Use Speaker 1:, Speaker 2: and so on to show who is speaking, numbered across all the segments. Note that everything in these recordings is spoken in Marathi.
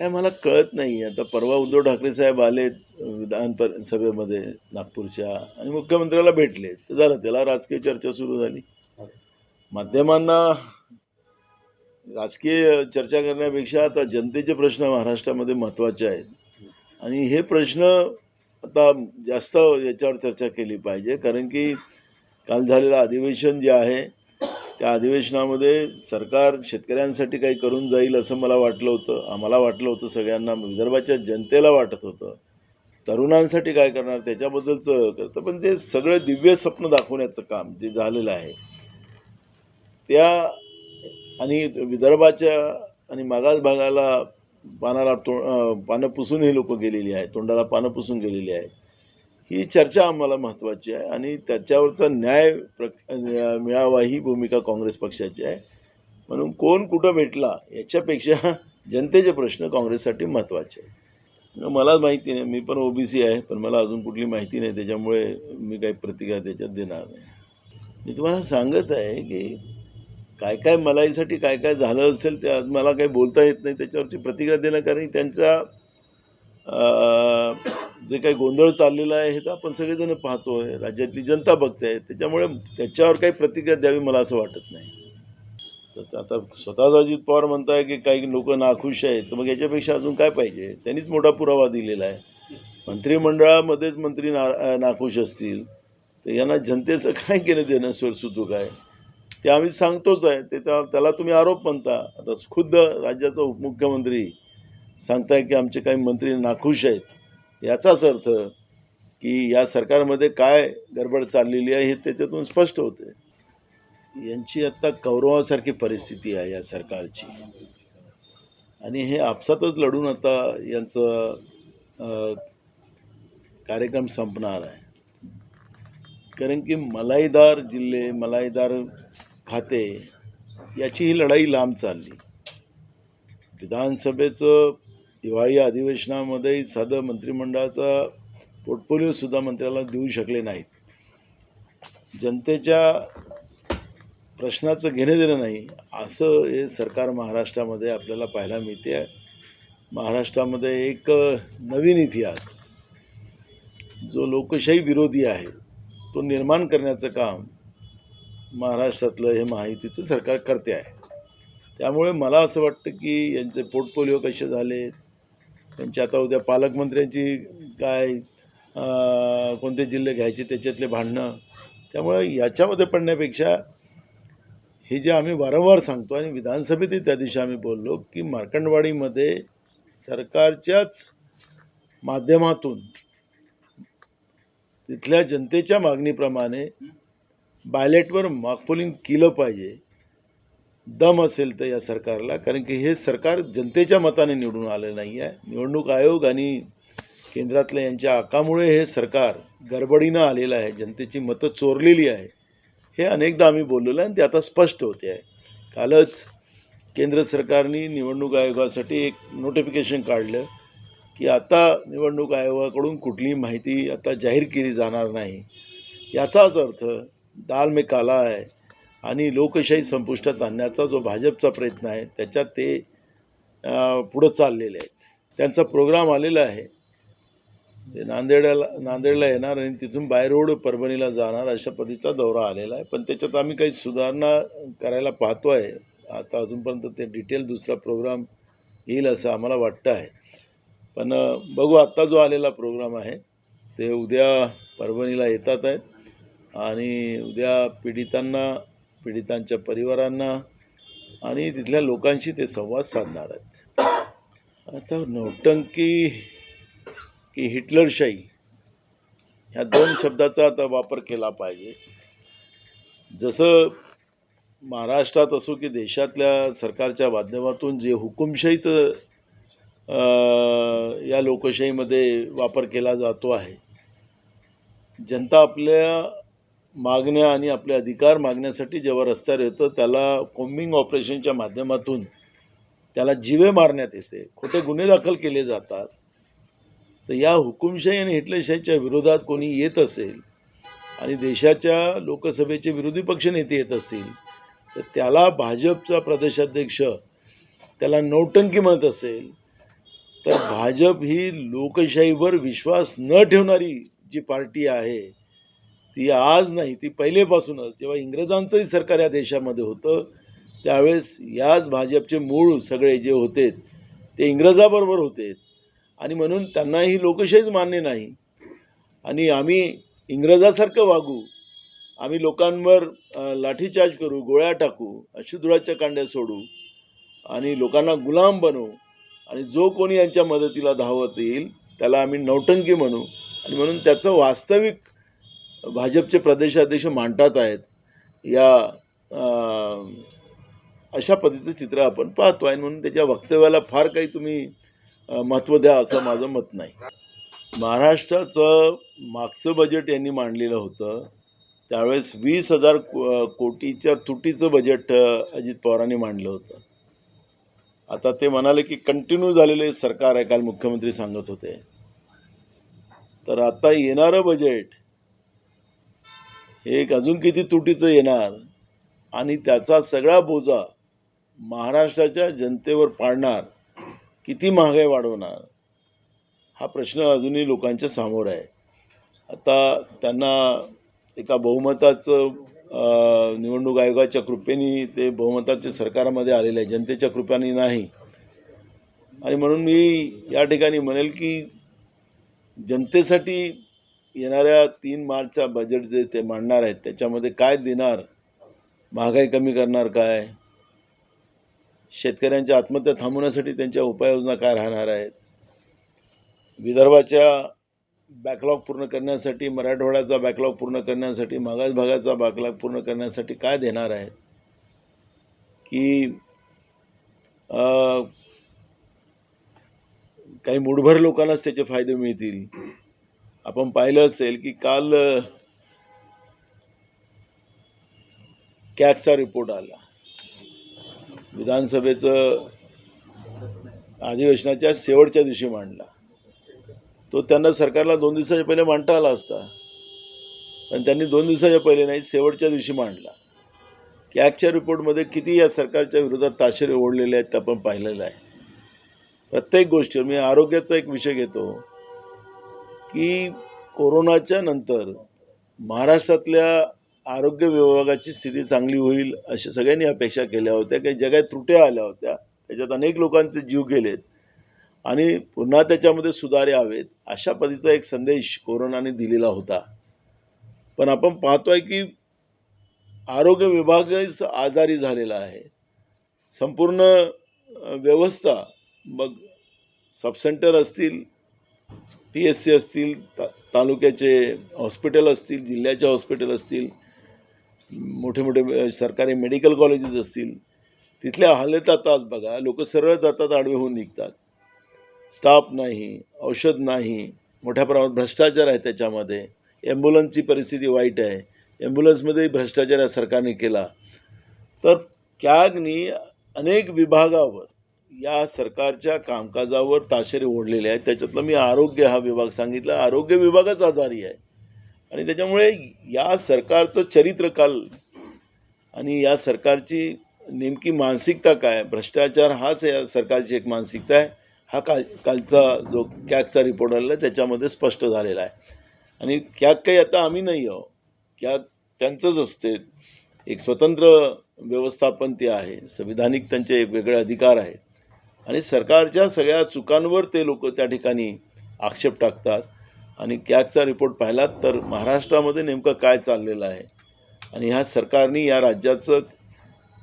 Speaker 1: काय मला कळत नाही आता परवा उद्धव ठाकरे साहेब आले विधान सभेमध्ये नागपूरच्या आणि मुख्यमंत्र्याला भेटले. तर झालं त्याला राजकीय चर्चा सुरू झाली. माध्यमांना राजकीय चर्चा करण्यापेक्षा आता जनतेचे प्रश्न महाराष्ट्रामध्ये महत्त्वाचे आहेत. आणि हे प्रश्न आता जास्त याच्यावर चर्चा केली पाहिजे कारण की काल झालेलं अधिवेशन जे आहे त्या अधिवेशनामध्ये सरकार शेतकऱ्यांसाठी काही करून जाईल असं मला वाटलं होतं आम्हाला वाटलं होतं सगळ्यांना विदर्भाच्या जनतेला वाटत होतं. तरुणांसाठी काय करणार त्याच्याबद्दलचं करतं पण ते सगळं दिव्य स्वप्न दाखवण्याचं काम जे झालेलं आहे त्या आणि विदर्भाच्या आणि मागास भागाला पानाला तो पानं पुसून ही लोक गेलेली आहेत तोंडाला पानं पुसून गेलेली आहेत. ही चर्चा आम्हाला महत्त्वाची आहे आणि त्याच्यावरचा न्याय प्र मिळावा ही भूमिका काँग्रेस पक्षाची आहे. म्हणून कोण कुठं भेटला याच्यापेक्षा जनतेचे प्रश्न काँग्रेससाठी महत्त्वाचे आहे मला माहिती नाही मी पण ओबीसी आहे पण मला अजून कुठली माहिती नाही त्याच्यामुळे मी काही प्रतिक्रिया त्याच्यात देणार नाही. मी तुम्हाला सांगत आहे की काय काय मलाईसाठी काय काय झालं असेल ते मला काही बोलता येत नाही त्याच्यावरची प्रतिक्रिया देणं कारण त्यांचा जे काही गोंधळ चाललेला आहे हे तर आपण सगळेजण पाहतोय राज्यातली जनता बघते आहे. त्याच्यामुळे त्याच्यावर काही प्रतिक्रिया द्यावी मला असं वाटत नाही. तर आता स्वतःच अजित पवार म्हणताय की काही लोक नाखुश आहेत तर मग याच्यापेक्षा अजून काय पाहिजे? त्यांनीच मोठा पुरावा दिलेला आहे. मंत्रिमंडळामध्येच मंत्री ना नाखुश असतील तर यांना जनतेचं काय केलं देणं सुतूक आहे ते आम्ही सांगतोच आहे. ते त्या त्याला तुम्ही आरोप म्हणता. आता खुद्द राज्याचा उपमुख्यमंत्री सांगताय की आमचे काही मंत्री नाखुश आहेत. याचाच अर्थ की या सरकारमध्ये काय गडबड चाललेली आहे हे त्याच्यातून स्पष्ट होते. यांची आत्ता कौरवासारखी परिस्थिती आहे या सरकारची. आणि हे आपसातच लढून आता यांचं कार्यक्रम संपणार आहे. कारण की मलाईदार जिल्हे मलाईदार खाते याची ही लढाई लांब चालली. विधानसभेचं दिवाळी अधिवेशनामध्ये साधं मंत्रिमंडळाचा पोर्टफोलिओसुद्धा मंत्र्याला देऊ शकले नाहीत. जनतेच्या प्रश्नाचं घेणं देणं नाही असं हे सरकार महाराष्ट्रामध्ये आपल्याला पाहायला मिळते. आहे महाराष्ट्रामध्ये एक नवीन इतिहास जो लोकशाही विरोधी आहे तो निर्माण करण्याचं काम महाराष्ट्रातलं हे महायुतीचं सरकार करते आहे. त्यामुळे मला असं वाटतं की यांचे पोर्टफोलिओ कसे झालेत त्यांची आता उद्या पालकमंत्र्यांची काय कोणते जिल्हे घ्यायचे त्याच्यातले भांडणं. त्यामुळे याच्यामध्ये पडण्यापेक्षा हे जे आम्ही वारंवार सांगतो आणि विधानसभेतही त्या दिवशी आम्ही बोललो की मार्कंडवाडीमध्ये सरकारच्याच माध्यमातून तिथल्या जनतेच्या मागणीप्रमाणे बायलेटवर मागपोलिंग केलं पाहिजे. दम असेल तर या सरकारला कारण की हे सरकार जनतेच्या मताने निवडून आलं नाही आहे. निवडणूक आयोग आणि केंद्रातल्या यांच्या आकामुळे हे सरकार गडबडीनं आलेलं आहे. जनतेची मतं चोरलेली आहे. हे अनेकदा आम्ही बोललेलं आहे आणि ते आता स्पष्ट होते आहे. कालच केंद्र सरकारने निवडणूक आयोगासाठी एक नोटिफिकेशन काढलं की आता निवडणूक आयोगाकडून कुठलीही माहिती आता जाहीर केली जाणार नाही. याचाच अर्थ दाल में काला आहे. आणि लोकशाही संपुष्टात आणण्याचा जो भाजपचा प्रयत्न आहे त्याच्यात ते पुढं चाललेले आहेत. त्यांचा प्रोग्राम आलेला आहे. ते नांदेडला नांदेडला येणार आणि तिथून बाय रोड परभणीला जाणार अशा पद्धतीचा दौरा आलेला आहे. पण त्याच्यात आम्ही काही सुधारणा करायला पाहतो आहे आता अजूनपर्यंत ते डिटेल दुसरा प्रोग्राम येईल असं आम्हाला वाटतं आहे. पण बघू आत्ता जो आलेला प्रोग्राम आहे ते उद्या परभणीला येतात आहेत. आणि उद्या पीडितांना पीडितांच्या परिवारांना आणि तिथल्या लोकांशी ते संवाद साधणार आहेत. आता नौटंकी की हिटलरशाही ह्या दोन शब्दाचा आता वापर केला पाहिजे. जसं महाराष्ट्रात असो की देशातल्या सरकारच्या माध्यमातून जे हुकुमशाहीचं अं, या लोकशाहीमध्ये वापर केला जातो आहे जनता आपल्या मागण्या आणि आपले अधिकार मागण्यासाठी जेव्हा रस्त्यावर येतं त्याला कोम्बिंग ऑपरेशनच्या माध्यमातून त्याला जीवे मारण्यात येते. खोटे गुन्हे दाखल केले जातात. तर या हुकुमशाही आणि हिटलरशाहीच्या विरोधात कोणी येत असेल आणि देशाच्या लोकसभेचे विरोधी पक्ष नेते येत असतील तर त्याला भाजपचा प्रदेशाध्यक्ष त्याला नौटंकी म्हणत असेल तर भाजप ही लोकशाहीवर विश्वास न ठेवणारी जी पार्टी आहे ती आज नाही ती पहिलेपासूनच. जेव्हा इंग्रजांचंही सरकार या देशामध्ये होतं त्यावेळेस याच भाजपचे मूळ सगळे जे होते ते इंग्रजाबरोबर होते. आणि म्हणून त्यांना ही लोकशाहीच मान्य नाही. आणि आम्ही इंग्रजासारखं वागू आम्ही लोकांवर लाठीचार्ज करू गोळ्या टाकू अशुद्राच्या कांड्या सोडू आणि लोकांना गुलाम बनवू आणि जो कोणी यांच्या मदतीला धावत येईल त्याला आम्ही नौटंकी म्हणू. आणि म्हणून त्याचं वास्तविक भाजपचे प्रदेशाध्यक्ष मांडतात आहेत. या अशा पद्धतीचं चित्र आपण पाहतो आहे. म्हणून त्याच्या वक्तव्याला फार काही तुम्ही महत्त्व द्या असं माझं मत नाही. महाराष्ट्राचं मागचं बजेट यांनी मांडलेलं होतं. त्यावेळेस वीस हजार कोटीच्या तुटीचं बजेट अजित पवारांनी मांडलं होतं. आता ते म्हणाले की कंटिन्यू झालेले सरकार आहे काल मुख्यमंत्री सांगत होते. तर आता येणारं बजेट हे एक अजून किती तुटीचं येणार? आणि त्याचा सगळा बोजा महाराष्ट्राच्या जनतेवर पाडणार किती महागाई वाढवणार? हा प्रश्न अजूनही लोकांच्या समोर आहे. आता त्यांना एका बहुमताचं निवडणूक आयोगाच्या कृपेने ते बहुमताच्या सरकारमध्ये आलेले आहे जनतेच्या कृपेने नाही. आणि म्हणून मी या ठिकाणी म्हणेल की जनतेसाठी येणाऱ्या तीन मार्चचा बजेट जे ते मांडणार आहेत त्याच्यामध्ये काय देणार? महागाई कमी करणार काय? शेतकऱ्यांच्या आत्महत्या थांबवण्यासाठी त्यांच्या उपाययोजना काय राहणार आहेत? विदर्भाच्या बॅकलॉग पूर्ण करण्यासाठी मराठवाड्याचा बॅकलॉग पूर्ण करण्यासाठी मागास भागाचा बॅकलॉग पूर्ण करण्यासाठी काय देणार आहेत? की अं, काही मुठभर लोकांनाच त्याचे फायदे मिळतील? आपण पाहिलं असेल की काल कॅगचा रिपोर्ट आला. विधानसभेचं अधिवेशनाच्या शेवटच्या दिवशी मांडला. तो त्यांना सरकारला दोन दिवसाच्या पहिले मांडता आला असता. पण त्यांनी दोन दिवसाच्या पहिले नाही शेवटच्या दिवशी मांडला. कॅगच्या रिपोर्टमध्ये किती या सरकारच्या विरोधात ताशेरे ओढलेले आहेत ते आपण पाहिलेलं आहे. प्रत्येक गोष्टी मी आरोग्याचा एक विषय घेतो. की कोरोनाच्या नंतर महाराष्ट्रातल्या आरोग्य विभागाची स्थिती चांगली होईल अशा सगळ्यांनी अपेक्षा केल्या होत्या. काही ज्या काही त्रुट्या आल्या होत्या त्याच्यात अनेक लोकांचे जीव गेलेत आणि पुन्हा त्याच्यामध्ये सुधारे हवेत अशा पद्धतीचा एक संदेश कोरोनाने दिलेला होता. पण आपण पाहतोय की आरोग्य विभागच आजारी झालेला आहे. संपूर्ण व्यवस्था मग सबसेंटर असतील पी एस सी असतील ता तालुक्याचे हॉस्पिटल असतील जिल्ह्याचे हॉस्पिटल असतील मोठे मोठे सरकारी मेडिकल कॉलेजेस असतील तिथल्या हालत बघा लोक सरळ जातात आडवे होऊन निघतात. स्टाफ नाही औषध नाही मोठ्या प्रमाणात भ्रष्टाचार आहे त्याच्यामध्ये. ॲम्ब्युलन्सची परिस्थिती वाईट आहे. ॲम्ब्युलन्समध्येही भ्रष्टाचार या सरकारने केला. तर कॅगनी अनेक विभागावर या सरकारच्या कामकाजावर ताशेरे ओढलेले आहेत. त्याच्यातलं मी आरोग्य हा विभाग सांगितला. आरोग्य विभागच आजारी आहे. आणि त्याच्यामुळे या सरकारचं चरित्र काल आणि या सरकारची नेमकी मानसिकता काय भ्रष्टाचार हाच या सरकारची एक मानसिकता आहे. हा काल कालचा जो कॅगचा रिपोर्ट आलेला आहे त्याच्यामध्ये स्पष्ट झालेला आहे. आणि कॅग काही आता आम्ही नाही आहो कॅग त्यांचंच असते. एक स्वतंत्र व्यवस्थापन ते आहे. संविधानिक त्यांचे एक वेगळे अधिकार आहेत. आणि सरकारच्या सगळ्या चुकांवर ते लोक त्या ठिकाणी आक्षेप टाकतात. आणि कॅगचा रिपोर्ट पाहिलात तर महाराष्ट्रामध्ये नेमकं काय चाललेलं आहे? आणि ह्या सरकारने या राज्याचं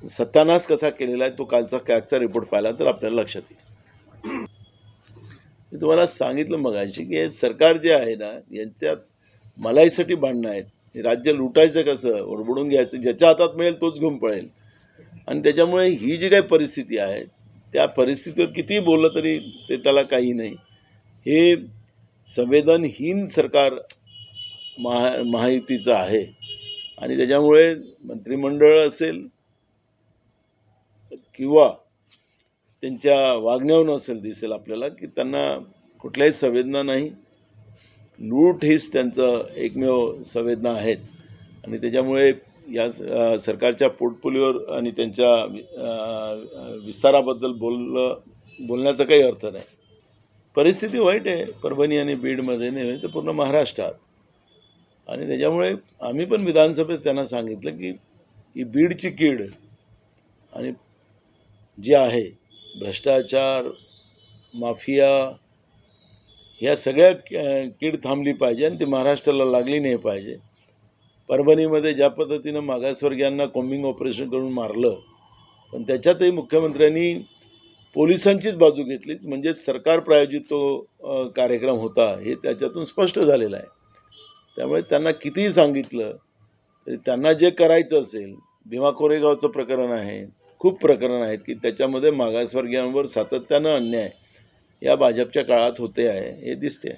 Speaker 1: सत्यानाश कसा केलेला आहे तो कालचा कॅगचा रिपोर्ट पाहिला तर आपल्याला लक्षात येईल. मी तुम्हाला सांगितलं मगाशी की हे सरकार जे आहे ना यांच्यात मलाईसाठी भांडणं आहेत. राज्य लुटायचं कसं? ओरबडून घ्यायचं. ज्याच्या हातात मिळेल तोच घेऊन पळेल. आणि त्याच्यामुळे ही जी काही परिस्थिती आहे त्या परिस्थितीवर किती बोललं तरी ते त्याला काही नाही. हे संवेदनहीन सरकार महा महायुतीचं आहे. आणि त्याच्यामुळे मंत्रिमंडळ असेल किंवा त्यांच्या वागण्यावरून असेल दिसेल आपल्याला की त्यांना कुठल्याही संवेदना नाही. लूट हीच त्यांचं एकमेव संवेदना आहेत. आणि त्याच्यामुळे या सरकारच्या पोर्टफोलिओवर आणि त्यांच्या विस्ताराबद्दल बोललं बोलण्याचा काही अर्थ नाही. परिस्थिती वाईट आहे. परभणी आणि बीडमध्ये नाही तर पूर्ण महाराष्ट्रात. आणि त्याच्यामुळे आम्ही पण विधानसभेत त्यांना सांगितलं की ही बीडची कीड आणि जी आहे भ्रष्टाचार माफिया ह्या सगळ्या कीड थांबली पाहिजे आणि ती महाराष्ट्राला लागली नाही पाहिजे. परभणीमध्ये ज्या पद्धतीनं मागासवर्गीयांना कॉम्बिंग ऑपरेशन करून मारलं पण त्याच्यातही मुख्यमंत्र्यांनी पोलिसांचीच बाजू घेतलीच. म्हणजे सरकार प्रायोजित तो कार्यक्रम होता हे त्याच्यातून स्पष्ट झालेलं आहे. त्यामुळे त्यांना कितीही सांगितलं तरी त्यांना जे करायचं असेल भीमा कोरेगावचं प्रकरण आहे खूप प्रकरण आहेत की त्याच्यामध्ये मागासवर्गीयांवर सातत्यानं अन्याय या भाजपच्या काळात होते आहे हे दिसते